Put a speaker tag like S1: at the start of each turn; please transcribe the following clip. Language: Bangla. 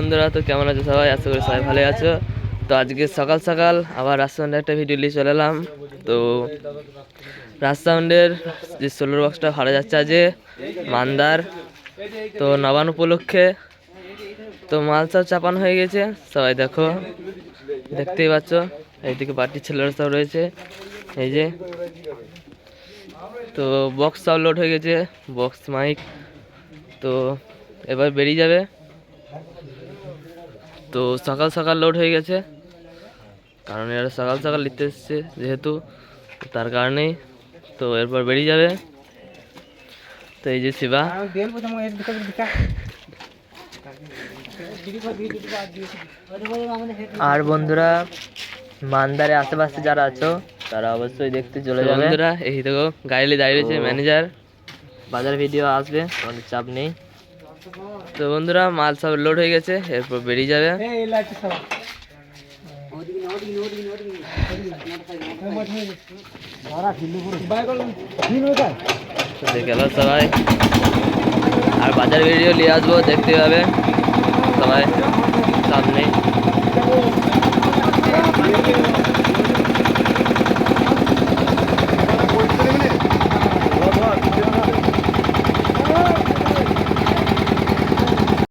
S1: বন্ধুরা, তো কেমন আছো সবাই? আশা করি সবাই ভালো আছো। তো আজকে সকাল সকাল আবার রাজসাউন্ডে একটা ভিডিও নিয়ে চলে এলাম। তো রাজসাউন্ডের যে সোলার বক্সটা ভাড়া যাচ্ছে আজকে, মান্দার, তো নবান উপলক্ষে। তো মাল সব চাপানো হয়ে গেছে, সবাই দেখো, দেখতেই পাচ্ছ, এইদিকে বাড়ির ছেলেরা সব রয়েছে, এই যে। তো বক্স সব লোড হয়ে গেছে বক্স মাইক তো এবার বেরিয়ে যাবে। তো সকাল সকাল লোড হয়ে গেছে। কারণ এরা সকাল সকাল নিতে এসছে যেহেতু তার কারণেই। তো এরপর বেরিয়ে যাবে। তো এই যে শিবা। আর বন্ধুরা মানদারে আশেপাশে যারা আছো তারা অবশ্যই দেখতে চলে যাবে। বন্ধুরা এই দেখো গাড়ি দাঁড়িয়ে রয়েছে ম্যানেজার বাজার ভিডিও আসবে অনেক চাপ নেই। তো বন্ধুরা মাল সব লোড হয়ে গেছে এরপর বেরিয়ে যাবে। গেল সবাই। আর বাজার ভিডিও নিয়ে আসব দেখতে পাবে সবাই সামনে।